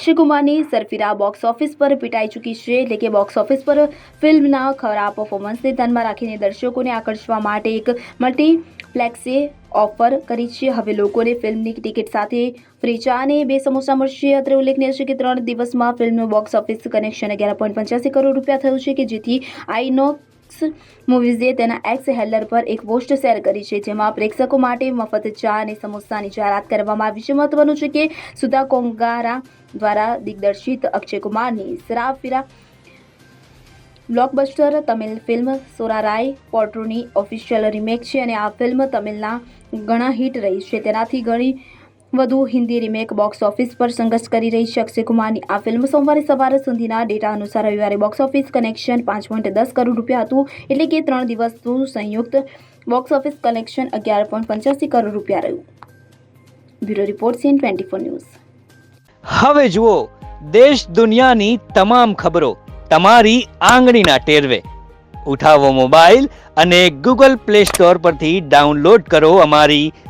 અક્ષય કુમારની સરફિરા box office પર પીટાઈ ચૂકી છે, એટલે કે બોક્સ ઓફિસ પર ફિલ્મના ખરાબ પરફોર્મન્સને ધ્યાનમાં રાખીને દર્શકોને આકર્ષવા માટે એક મલ્ટીપ્લેક્સે ઓફર કરી છે. હવે લોકોને ફિલ્મની ટિકિટ સાથે ફ્રી ચા અને બે સમોસા મળશે. અત્રે ઉલ્લેખનીય છે કે ત્રણ દિવસમાં ફિલ્મનું બોક્સ ઓફિસ કનેક્શન અગિયાર પોઈન્ટ પંચ્યાસી કરોડ રૂપિયા થયું છે, કે જેથી આઈનોક્સ મૂવીઝે તેના એક્સ હેલ્લર પર એક પોસ્ટ શેર કરી છે, જેમાં પ્રેક્ષકો માટે મફત ચા અને સમોસાની જાહેરાત કરવામાં આવી છે. મહત્વનું છે કે સુધા કોંગારા દ્વારા દિગ્દર્શિત અક્ષય કુમારની સરાફિરા બ્લોકબસ્ટર તમિલ ફિલ્મ સોરારાય પોટ્રોની ઓફિશિયલ રીમેક છે અને આ ફિલ્મ તમિલના ઘણા હિટ રહી છે. તેનાથી ઘણી વધુ હિન્દી રીમેક બોક્સ ઓફિસ પર સંઘર્ષ કરી રહી છે અક્ષય કુમારની આ ફિલ્મ સોમવારે સવારે સુધીના ડેટા અનુસાર રવિવારે બોક્સ ઓફિસ કનેક્શન પાંચ પોઈન્ટ દસ કરોડ રૂપિયા હતું. એટલે કે ત્રણ દિવસનું સંયુક્ત બોક્સ ઓફિસ કનેક્શન અગિયાર પોઈન્ટ પંચ્યાસી કરોડ રૂપિયા રહ્યું. Bureau report CN twenty four news હવે જુઓ, દેશ દુનિયાની તમામ ખબરો તમારી આંગળીના ટેરવે. ઉઠાવો મોબાઈલ અને ગૂગલ પ્લે સ્ટોર પરથી ડાઉનલોડ કરો અમારી